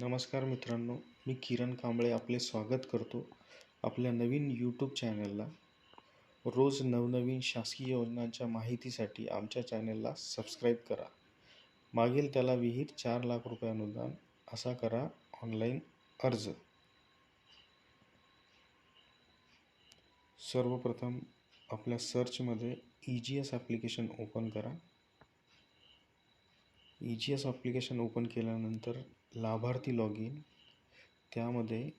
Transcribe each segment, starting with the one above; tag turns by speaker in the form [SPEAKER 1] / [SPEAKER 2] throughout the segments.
[SPEAKER 1] नमस्कार मित्रांनो मी किरण कांबळे आपले स्वागत करतो आपल्या नवीन यूट्यूब चॅनलला रोज नवनवीन शासकीय योजनांच्या माहितीसाठी आमच्या चॅनलला सबस्क्राईब करा. मागील त्याला विहित चार लाख रुपये अनुदान असा करा ऑनलाईन अर्ज. सर्वप्रथम आपल्या सर्चमध्ये E G S application open करा. E G S application open केल्यानंतर लाभार्थी लॉग इन त्यामध्ये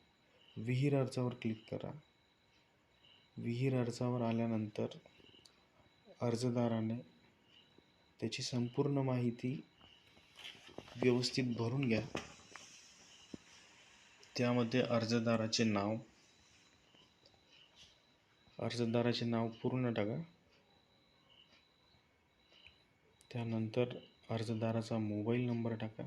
[SPEAKER 1] विहीर अर्जावर क्लिक करा. विहीर अर्जावर आल्यानंतर अर्जदाराने त्याची संपूर्ण माहिती व्यवस्थित भरून घ्या. त्यामध्ये अर्जदाराचे नाव अर्जदाराचे नाव पूर्ण टाका. त्यानंतर अर्जदाराचा मोबाईल नंबर टाका.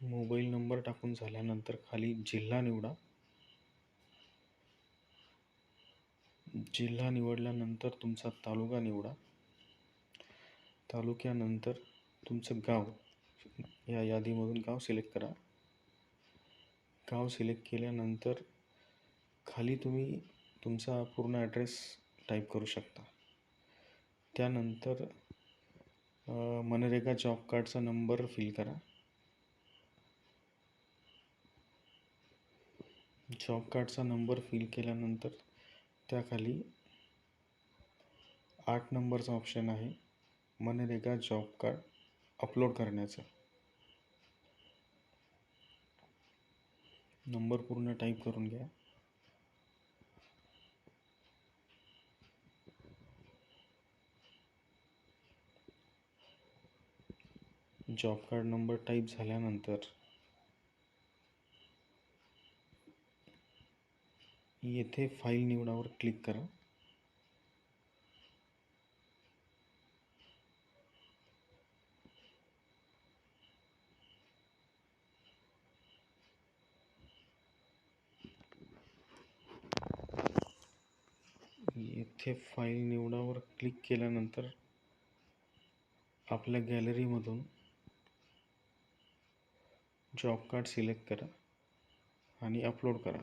[SPEAKER 1] मोबाईल नंबर टाकून झाल्यानंतर खाली जिल्हा निवडा. जिल्हा निवडल्यानंतर तुमचा तालुका निवडा. तालुक्यानंतर तुमचं गाव या यादीमधून गाव सिलेक्ट करा. गाव सिलेक्ट केल्यानंतर खाली तुम्ही तुमचा पूर्ण ॲड्रेस टाईप करू शकता. त्यानंतर मनरेगा जॉब कार्डचा नंबर फिल करा. जॉब कार्डचा नंबर फिल केल्यानंतर त्याखाली आठ नंबरचा ऑप्शन आहे मनरेगा जॉब कार्ड अपलोड करण्याचा. नंबर पूर्ण टाईप करून घ्या. जॉब कार्ड नंबर टाईप झाल्यानंतर येथे फाईल निवडावर क्लिक करा. येथे फाईल निवडावर क्लिक केल्यानंतर आपल्या गॅलरीमधून जॉब कार्ड सिलेक्ट करा आणि अपलोड करा.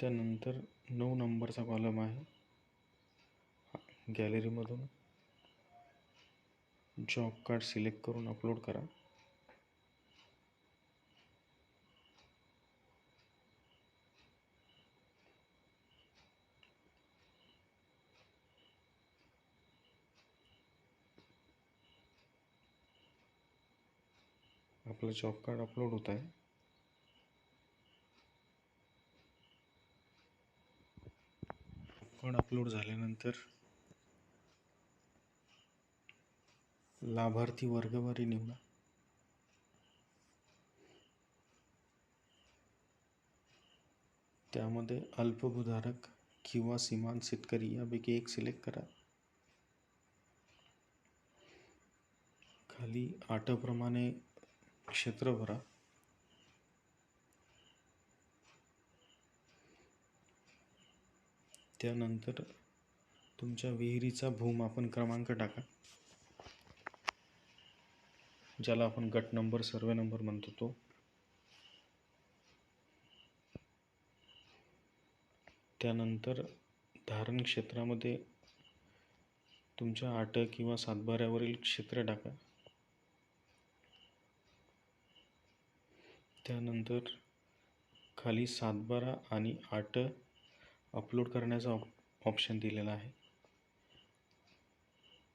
[SPEAKER 1] त्यानंतर नऊ नंबरचा कॉलम आहे. गॅलरीमधून जॉब कार्ड सिलेक्ट करून अपलोड करा. आपलं जॉब कार्ड अपलोड होत आहे. कार्ड अपलोड झाल्यानंतर लाभार्थी वर्गवारी निवडा. त्यामध्ये अल्पभूधारक किंवा सीमांत शेतकरी यापैकी एक सिलेक्ट करा. खाली आटाप्रमाणे क्षेत्र भरा त्यानंतर तुमच्या विहिरीचा भूमापन क्रमांक टाका. ज्याला आपण गट नंबर सर्वे नंबर म्हणतो तो. त्यानंतर धारण क्षेत्रामध्ये तुमच्या आट किंवा सातबाऱ्यावरील क्षेत्र टाका. त्यानंतर खाली सातबारा आणि आठ अपलोड करण्याचा ऑप ऑप्शन दिलेला आहे.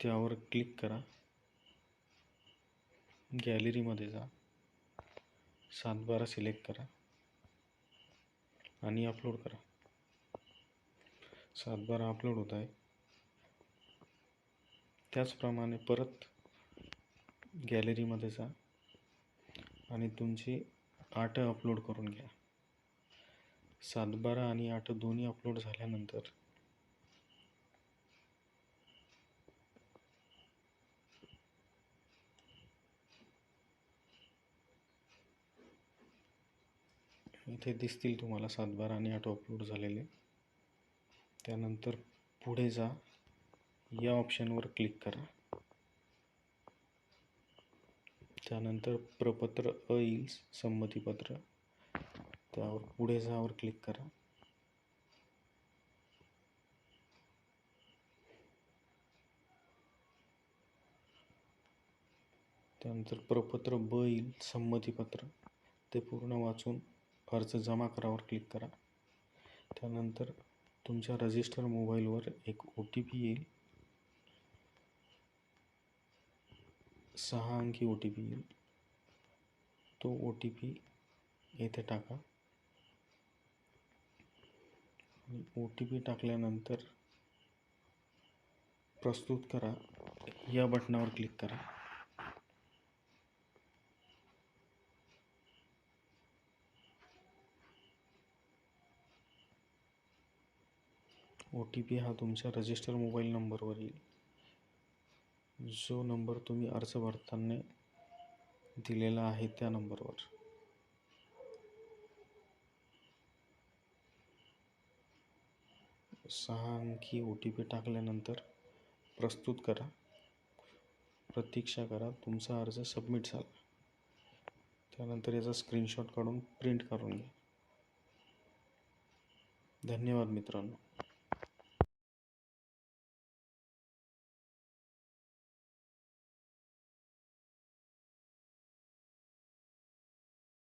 [SPEAKER 1] त्यावर क्लिक करा. गॅलरीमध्ये जा. सातबारा सिलेक्ट करा. आणि अपलोड करा. सातबारा अपलोड होत आहे. त्याचप्रमाणे परत गॅलरीमध्ये जा. आणि तुमची आठ अपलोड करून घ्या. सातबारा आणि आठ दोन्ही अपलोड झाल्यानंतर इथे दिसतील तुम्हाला सातबारा आणि आठ अपलोड झालेले. त्यानंतर पुढे जा. या ऑप्शनवर क्लिक करा. त्यानंतर प्रपत्र अ येईल संमतीपत्र. त्यावर पुढे जावर क्लिक करा. त्यानंतर प्रपत्र ब येईल संमतीपत्र. ते पूर्ण वाचून अर्ज जमा करावर क्लिक करा. त्यानंतर तुमच्या रजिस्टर मोबाईलवर एक ओ टी पी येईल. सहा अंकी ओ टी पी येईल. तो ओ टी पी येथे टाका. आणि ओ टी पी टाकल्यानंतर प्रस्तुत करा. या बटनावर क्लिक करा. ओ टी पी हा तुमच्या रजिस्टर मोबाईल नंबरवर येईल. जो नंबर तुम्ही अर्ज भरताना दिलेला आहे त्या नंबरवर. सहा अंकी ओ टी पी टाकल्यानंतर प्रस्तुत करा. प्रतीक्षा करा. तुमचा अर्ज सबमिट झाला. त्यानंतर याचा स्क्रीनशॉट काढून प्रिंट करून घ्या. धन्यवाद मित्रांनो.